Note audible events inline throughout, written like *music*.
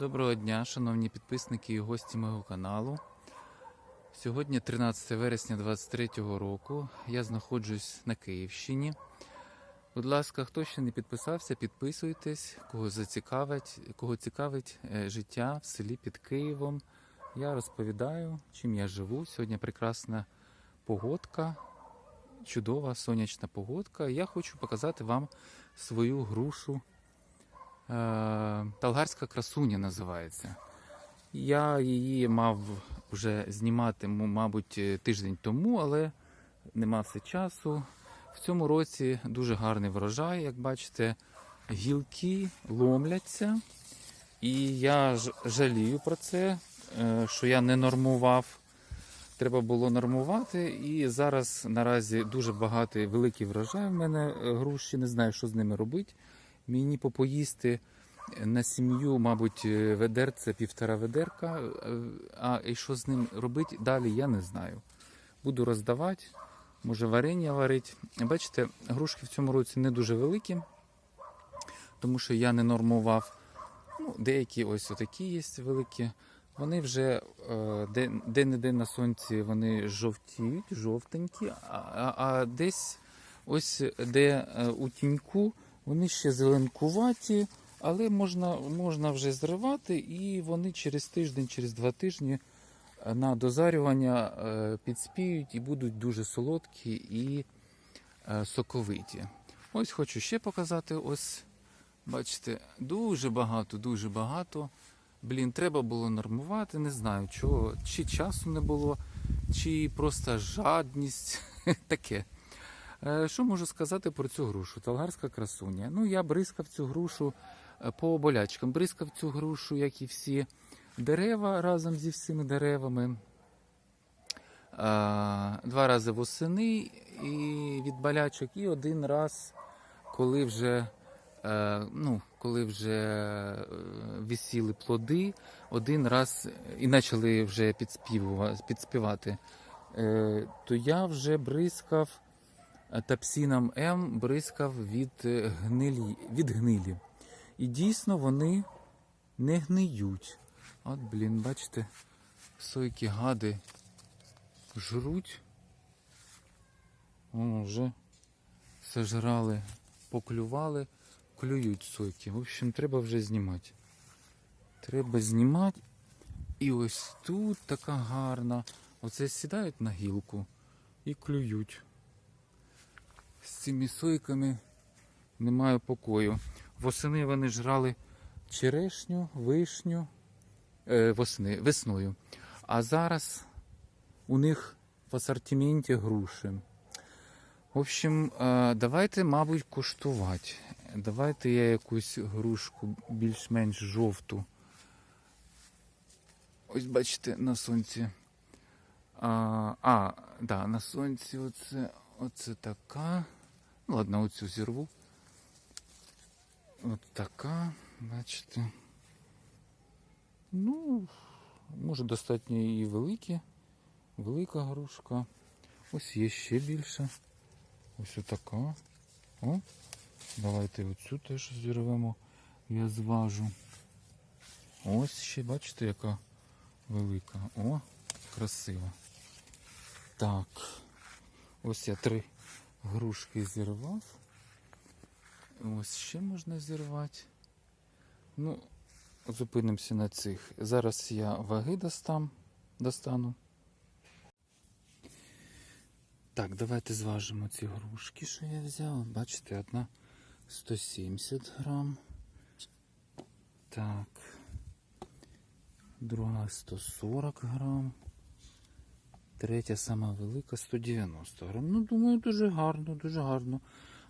Доброго дня, шановні підписники і гості мого каналу. Сьогодні 13 вересня 2023 року. Я знаходжусь на Київщині. Будь ласка, хто ще не підписався, підписуйтесь, кого зацікавить, кого цікавить е, життя в селі під Києвом. Я розповідаю, чим я живу. Сьогодні прекрасна погодка, чудова сонячна погодка. Я хочу показати вам свою грушу. Е, Талгарська красуня називається. Я її мав вже знімати, мабуть, е, тиждень тому, але не все часу. В цьому році дуже гарний врожай, як бачите, гілки ломляться. І я жалію про це, е, що я не нормував. Треба було нормувати. І зараз наразі дуже багатий великий врожай в мене груші. Не знаю, що з ними робити. Мені попоїсти на сім'ю, мабуть, е, ведерце півтора ведерка. е, А і що з ним робити далі, я не знаю. Буду роздавати, може варення варити. Бачите, грушки в цьому році не дуже великі, тому що я не нормував. Ну, деякі ось отакі є великі. Вони вже е, де- де-не-де на сонці вони жовтіють, жовтенькі, а, а, а десь ось де у тіньку вони ще зеленкуваті, але можна, можна вже зривати, і вони через тиждень, через два тижні е, на дозарювання е, підспіють і будуть дуже солодкі і е, соковиті. Ось хочу ще показати. Ось, бачите, дуже багато, дуже багато. Блін, треба було нормувати, не знаю чого, чи часу не було, чи просто жадність. *laughs* Таке. Е, Що можу сказати про цю грушу? Талгарська красуня. Ну, я бризкав цю грушу е, по болячкам. Бризкав цю грушу, як і всі дерева разом зі всіми деревами. Е, Два рази восени і від болячок, і один раз, коли вже, ну, коли вже висіли плоди, один раз і почали вже підспівати, то я вже бризкав тапсіном М бризкав від е, гнилі, від гнилі. І дійсно вони не гниють. От, блін, бачите, сойки гади жруть. О, вже сожрали, поклювали, клюють сойки. В общем, треба вже знімати. Треба знімати. І ось тут така гарна. Оце сідають на гілку і клюють з цими сойками немає покою. Восени вони жрали черешню, вишню е, восени, весною. А зараз у них в асортименті груші. В общем, е, давайте, мабуть, куштувати. Давайте я якусь грушку більш-менш жовту. Ось бачите, на сонці. А, а да, на сонці оце, оце така. Ну, ладно, оцю зірву. От така, бачите. Ну, може достатньо і великі. Велика грушка. Ось є ще більше. Ось отака. О, давайте оцю теж зірвемо. Я зважу. Ось ще, бачите, яка велика. О, красива. Так. Ось я три грушки зірвав. Ось ще можна зірвати. Ну, зупинимося на цих. Зараз я ваги достам, достану. Так, давайте зважимо ці грушки, що я взяв. Бачите, одна 170 грам. Так. Друга 140 грам. Третя сама велика 190 грам. Ну, думаю, дуже гарно, дуже гарно.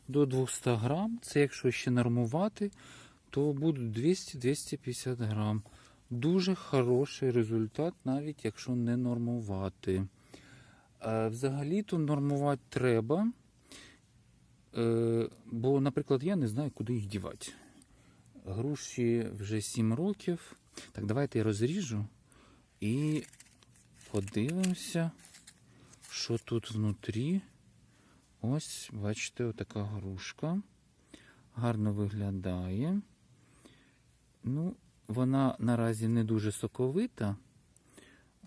До 200 грам. Це якщо ще нормувати, то будуть 200-250 грам. Дуже хороший результат, навіть якщо не нормувати. Е, Взагалі-то нормувати треба. Е, Бо, наприклад, я не знаю, куди їх дівати. Груші вже 7 років. Так, давайте я розріжу і подивимося, що тут внутрі. Ось, бачите, отака грушка. Гарно виглядає. Ну, вона наразі не дуже соковита.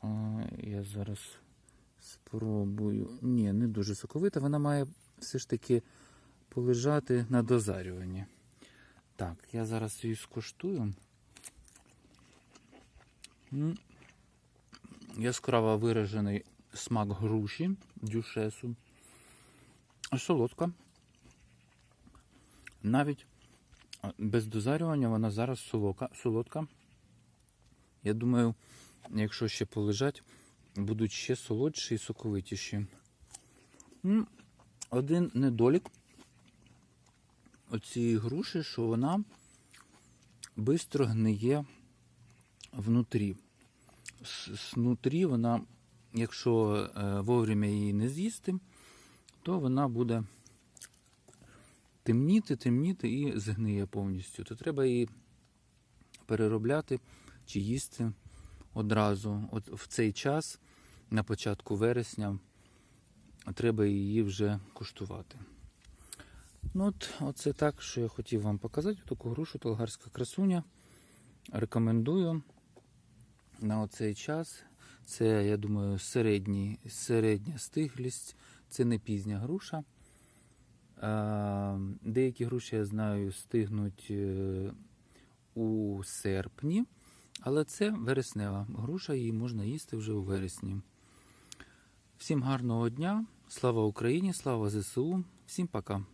А, я зараз спробую. Ні, не дуже соковита. Вона має все ж таки полежати на дозарюванні. Так, я зараз її скуштую. Яскраво виражений смак груші, дюшесу. Солодка. Навіть без дозарювання вона зараз солока, солодка. Я думаю, якщо ще полежать, будуть ще солодші і соковитіші. Один недолік оцієї груші, що вона швидко гниє внутрі. Снутрі вона, якщо е, вовремя її не з'їсти, то вона буде темніти, темніти і згниє повністю. То треба її переробляти чи їсти одразу. От в цей час, на початку вересня, треба її вже куштувати. Ну от, оце так, що я хотів вам показати. Таку грушу толгарська красуня. Рекомендую на оцей час. Це, я думаю, середній, середня стиглість, це не пізня груша. Деякі груші, я знаю, стигнуть е, у серпні, але це вереснева груша, її можна їсти вже у вересні. Всім гарного дня, слава Україні, слава ЗСУ, всім пока.